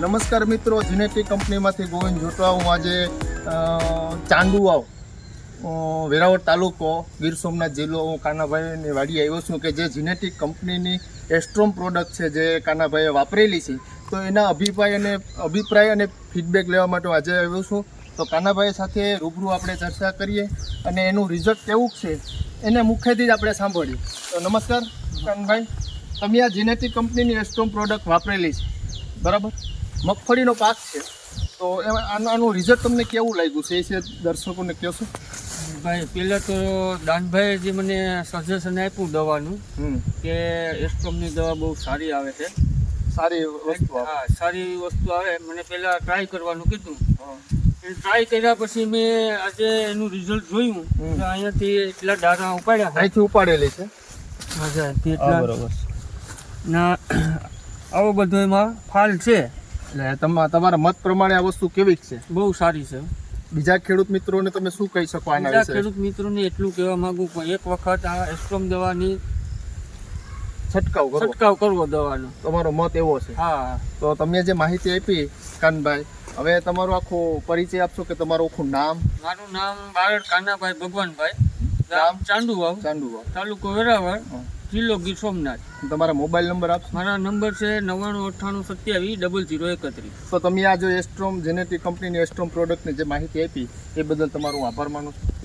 નમસ્કાર મિત્રો જીનેટિક કંપનીમાંથી ગોવિંદ જોટવા. હું આજે ચાંદુવાવ વેરાવળ તાલુકો, ગીર સોમનાથ જિલ્લો. હું કાનાભાઈની વાડી આવ્યો છું કે જે જીનેટિક કંપનીની એસ્ટ્રોમ પ્રોડક્ટ છે જે કાનાભાઈએ વાપરેલી છે. તો એના અભિપ્રાય અને અભિપ્રાય અને ફીડબેક લેવા માટે આજે આવ્યો છું. તો કાનાભાઈ સાથે રૂબરૂ આપણે ચર્ચા કરીએ અને એનું રિઝલ્ટ કેવું છે એને મુખ્યથી જ આપણે સાંભળીએ. તો નમસ્કાર, કાનભાઈ. તમે આ જીનેટિક કંપનીની એસ્ટ્રોમ પ્રોડક્ટ વાપરેલી છે. બરાબર? મગફળીનો પાક છે. તો એમાં આનું આનું રિઝલ્ટ તમને કેવું લાગ્યું? છે એ છે દર્શકોને કહેશો. ભાઈ પહેલાં તો દાનભાઈએ જે મને સજેશન આપ્યું દવાનું હમ. કે એસ્ટ્રોમની દવા બહુ સારી આવે છે. સારી વસ્તુ હા સારી વસ્તુ આવે. મને પહેલાં ટ્રાય કરવાનું કીધું. ટ્રાય કર્યા પછી મેં આજે એનું રિઝલ્ટ જોયું. તો અહીંયાથી એટલા દાણા ઉપાડ્યા અહીંથી ઉપાડેલી છે? અહીંયાથી એટલા. ના આવો બધો એમાં ફાલ છે. એટલે તમા તમારા મત પ્રમાણે આ વસ્તુ કેવી છે? બહુ સારી છે. બીજા ખેડૂત મિત્રોને તમે શું કહી શકો આના વિશે? ખેડૂત મિત્રોને એટલું કહેવા માંગુ કે એક વખત આ એસ્ટ્રોમ દવાની છંટકાવ કરો છંટકાવ કરવો દવાનો. તમારો મત એવો છે. હા. તો તમે જે માહિતી આપી કાનભાઈ હવે તમારો આખો પરિચય આપશો કે તમારું આખું નામ? મારું નામ બારડ કાનાભાઈ ભગવાનભાઈ. ગામ? ચાંદુવાવ ચાંદુવા તાલુકો વેરાવળ. જિલ્લો ગીર સોમનાથ. તમારા મોબાઈલ નંબર આપશો? મારા નંબર છે નવ્વાણું અઠ્ઠાણું સત્યાવીસ ડબલ જીરો એકત્રીસ તો તમે આ જો એસ્ટ્રોમ જેનેટિક કંપનીની એસ્ટ્રોમ પ્રોડક્ટની જે માહિતી આપી એ બદલ તમારો આભાર માનું છું.